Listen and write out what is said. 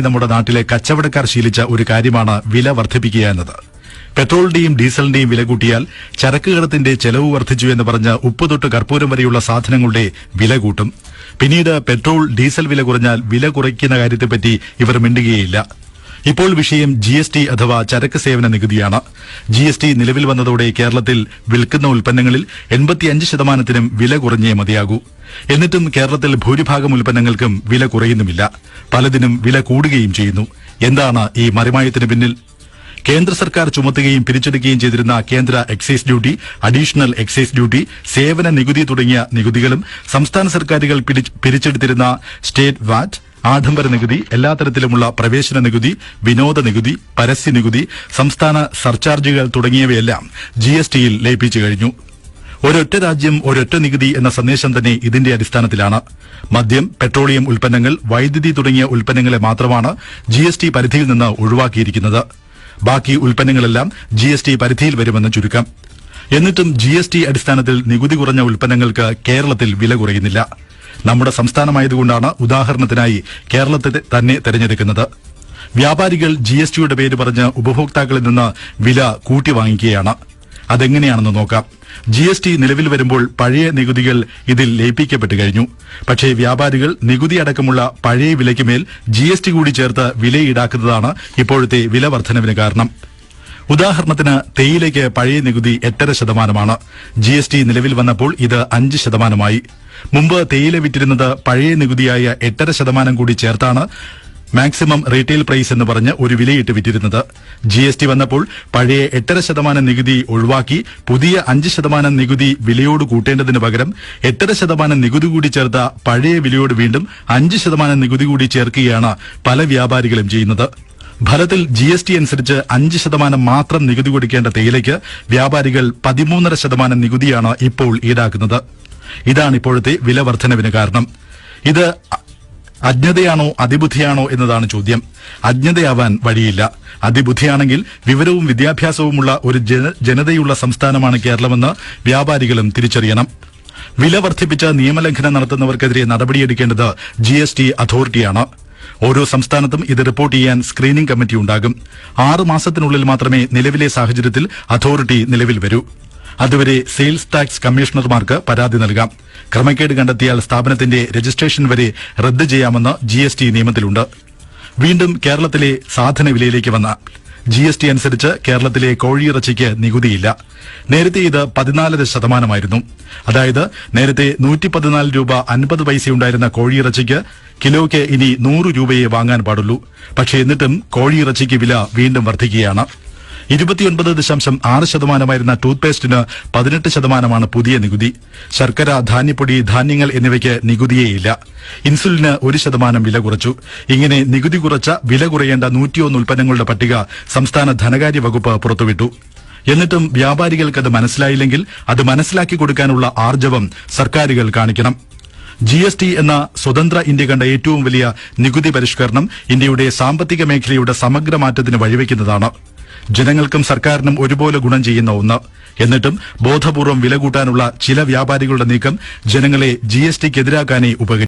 വർഷങ്ങളായി നമ്മുടെ നാട്ടിലെ കച്ചവടക്കാർ ശീലിച്ച ഒരു കാര്യമാണ് വില വർദ്ധിപ്പിക്കുക എന്നത്. പെട്രോളിന്റെയും ഡീസലിന്റെയും വില കൂട്ടിയാൽ ചരക്ക് കടത്തിന്റെ ചെലവ് വർദ്ധിച്ചു എന്ന് പറഞ്ഞ ഉപ്പ് തൊട്ട് കർപ്പൂരം വരെയുള്ള സാധനങ്ങളുടെ വില കൂട്ടും. പിന്നീട് പെട്രോൾ ഡീസൽ വില കുറഞ്ഞാൽ വില കുറയ്ക്കുന്ന കാര്യത്തെപ്പറ്റി ഇവർ മിണ്ടുകയില്ല ഇപ്പോൾ വിഷയം ജി എസ് ടി അഥവാ ചരക്ക് സേവന നികുതിയാണ്. ജി എസ് ടി നിലവിൽ വന്നതോടെ കേരളത്തിൽ വിൽക്കുന്ന ഉൽപ്പന്നങ്ങളിൽ എൺപത്തിയഞ്ച് ശതമാനത്തിനും വില കുറഞ്ഞേ മതിയാകൂ. എന്നിട്ടും കേരളത്തിൽ ഭൂരിഭാഗം ഉൽപ്പന്നങ്ങൾക്കും വില കുറയുന്നുമില്ല. പലതിനും വില കൂടുകയും ചെയ്യുന്നു. എന്താണ് ഈ മറിമായത്തിന് പിന്നിൽ? കേന്ദ്ര സർക്കാർ ചുമത്തുകയും പിരിച്ചെടുക്കുകയും ചെയ്തിരുന്ന കേന്ദ്ര excise duty additional excise duty സേവന നികുതി തുടങ്ങിയ നികുതികളും സംസ്ഥാന സർക്കാരുകൾ പിരിച്ചെടുത്തിരുന്ന സ്റ്റേറ്റ് വാറ്റ് ആഡംബര നികുതി എല്ലാ തരത്തിലുമുള്ള പ്രവേശന നികുതി വിനോദ നികുതി പരസ്യ നികുതി സംസ്ഥാന സർചാർജുകൾ തുടങ്ങിയവയെല്ലാം ജി എസ് ടിയിൽ ലയിപ്പിച്ചു കഴിഞ്ഞു. ഒരൊറ്റ രാജ്യം ഒരൊറ്റ നികുതി എന്ന സന്ദേശം തന്നെ ഇതിന്റെ അടിസ്ഥാനത്തിലാണ്. മദ്യം പെട്രോളിയം ഉൽപ്പന്നങ്ങൾ വൈദ്യുതി തുടങ്ങിയ ഉൽപ്പന്നങ്ങളെ മാത്രമാണ് ജി എസ് ടി പരിധിയിൽ നിന്ന് ഒഴിവാക്കിയിരിക്കുന്നത്. ബാക്കി ഉൽപ്പന്നങ്ങളെല്ലാം ജി എസ് ടി പരിധിയിൽ വരുമെന്ന് ചുരുക്കം. എന്നിട്ടും ജി എസ് ടി അടിസ്ഥാനത്തിൽ നികുതി കുറഞ്ഞ ഉൽപ്പന്നങ്ങൾക്ക് കേരളത്തിൽ വില കുറയുന്നില്ല. നമ്മുടെ സംസ്ഥാനമായതുകൊണ്ടാണ് ഉദാഹരണത്തിനായി കേരളത്തെ തന്നെ തെരഞ്ഞെടുക്കുന്നത്. വ്യാപാരികൾ ജി എസ് ടിയുടെ പേര് പറഞ്ഞ് ഉപഭോക്താക്കളിൽ നിന്ന് വില കൂട്ടി വാങ്ങിക്കുകയാണ് അതെങ്ങനെയാണെന്ന് നോക്കാം. ജി എസ് ടി നിലവിൽ വരുമ്പോൾ പഴയ നികുതികൾ ഇതിൽ ലയിപ്പിക്കപ്പെട്ടു കഴിഞ്ഞു. പക്ഷേ വ്യാപാരികൾ നികുതി അടക്കമുള്ള പഴയ വിലയ്ക്ക് മേൽ ജി എസ് ടി കൂടി ചേർത്ത് വില ഈടാക്കുന്നതാണ് ഇപ്പോഴത്തെ വില വർധനവിന് കാരണം. ഉദാഹരണത്തിന് തേയിലയ്ക്ക് പഴയ നികുതി എട്ടര ശതമാനമാണ്. ജി എസ് ടി നിലവിൽ വന്നപ്പോൾ ഇത് അഞ്ച് ശതമാനമായി. മുമ്പ് തേയില വിറ്റിരുന്നത് പഴയ നികുതിയായ എട്ടര ശതമാനം കൂടി ചേർത്താണ് മാക്സിമം റീറ്റെയിൽ പ്രൈസ് എന്ന് പറഞ്ഞ് ഒരു വിലയിട്ട് വിറ്റിരുന്നത്. ജി എസ് ടി വന്നപ്പോൾ പഴയ എട്ടര ശതമാനം നികുതി ഒഴിവാക്കി പുതിയ അഞ്ച് ശതമാനം നികുതി വിലയോട് കൂട്ടേണ്ടതിന് പകരം എട്ടര ശതമാനം നികുതി കൂടി ചേർത്ത പഴയ വിലയോട് വീണ്ടും അഞ്ച് ശതമാനം നികുതി കൂടി ചേർക്കുകയാണ് പല വ്യാപാരികളും ചെയ്യുന്നത്. ഫലത്തിൽ ജി എസ് ടി അനുസരിച്ച് അഞ്ച് ശതമാനം മാത്രം നികുതി കൊടുക്കേണ്ട തേയിലയ്ക്ക് വ്യാപാരികൾ പതിമൂന്നര ശതമാനം നികുതിയാണ് ഇപ്പോൾ ഈടാക്കുന്നത്. ഇതാണ് ഇപ്പോഴത്തെ വില വർധനവിന് കാരണം. ഇത് അജ്ഞതയാണോ അതിബുദ്ധിയാണോ എന്നതാണ് ചോദ്യം. അജ്ഞതയാവാൻ വഴിയില്ല. അതിബുദ്ധിയാണെങ്കിൽ വിവരവും വിദ്യാഭ്യാസവുമുള്ള ഒരു ജനതയുള്ള സംസ്ഥാനമാണ് കേരളമെന്ന് വ്യാപാരികളും തിരിച്ചറിയണം. വില വർദ്ധിപ്പിച്ച നിയമലംഘനം നടത്തുന്നവർക്കെതിരെ നടപടിയെടുക്കേണ്ടത് ജി എസ് ടി അതോറിറ്റിയാണ്. ഓരോ സംസ്ഥാനത്തും ഇത് റിപ്പോർട്ട് ചെയ്യാൻ സ്ക്രീനിംഗ് കമ്മിറ്റി ഉണ്ടാകും. ആറ് മാസത്തിനുള്ളിൽ മാത്രമേ നിലവിലെ സാഹചര്യത്തിൽ അതോറിറ്റി നിലവിൽ വരൂ. അതുവരെ സെയിൽസ് ടാക്സ് കമ്മീഷണർമാർക്ക് പരാതി നൽകാം. ക്രമക്കേട് കണ്ടെത്തിയാൽ സ്ഥാപനത്തിന്റെ രജിസ്ട്രേഷൻ വരെ റദ്ദ് ചെയ്യാമെന്ന് ജി നിയമത്തിലുണ്ട്. വീണ്ടും കേരളത്തിലെ സാധന വിലയിലേക്ക് വന്ന ജി എസ് ടി അനുസരിച്ച് കേരളത്തിലെ കോഴിയിറച്ചിക്ക് നികുതിയില്ല. നേരത്തെ ഇത് പതിനാലര ശതമാനമായിരുന്നു. അതായത് നേരത്തെ നൂറ്റി പതിനാല് രൂപ അൻപത് പൈസയുണ്ടായിരുന്ന കോഴിയിറച്ചിക്ക് കിലോയ്ക്ക് ഇനി നൂറ് രൂപയെ വാങ്ങാൻ പാടുള്ളൂ. പക്ഷേ എന്നിട്ടും കോഴിയിറച്ചിക്ക് വില വീണ്ടും വർദ്ധിക്കുകയാണ്. ഇരുപത്തിയൊൻപത് ദശാംശം ആറ് ശതമാനമായിരുന്ന ടൂത്ത് പേസ്റ്റിന് പതിനെട്ട് ശതമാനമാണ് പുതിയ നികുതി. ശർക്കര ധാന്യപ്പൊടി ധാന്യങ്ങൾ എന്നിവയ്ക്ക് നികുതിയേയില്ല. ഇൻസുലിന് ഒരു ശതമാനം വില കുറച്ചു. ഇങ്ങനെ നികുതി കുറച്ച വില കുറയേണ്ട നൂറ്റിയൊന്ന് ഉൽപ്പന്നങ്ങളുടെ പട്ടിക സംസ്ഥാന ധനകാര്യ വകുപ്പ് പുറത്തുവിട്ടു. എന്നിട്ടും വ്യാപാരികൾക്ക് അത് മനസ്സിലായില്ലെങ്കിൽ അത് മനസ്സിലാക്കി കൊടുക്കാനുള്ള ആർജവം സർക്കാരുകൾ കാണിക്കണം. ജി എസ് ടി എന്ന സ്വതന്ത്ര ഇന്ത്യ കണ്ട ഏറ്റവും വലിയ നികുതി പരിഷ്കരണം ഇന്ത്യയുടെ സാമ്പത്തിക മേഖലയുടെ സമഗ്ര മാറ്റത്തിന് വഴിവെക്കുന്നതാണ്. ജനങ്ങൾക്കും സർക്കാരിനും ഒരുപോലെ ഗുണം ചെയ്യുന്ന ഒന്ന്. എന്നിട്ടും ബോധപൂർവം വില കൂട്ടാനുള്ള ചില വ്യാപാരികളുടെ നീക്കം ജനങ്ങളെ ജി എസ് ടിക്കെതിരാക്കാനേ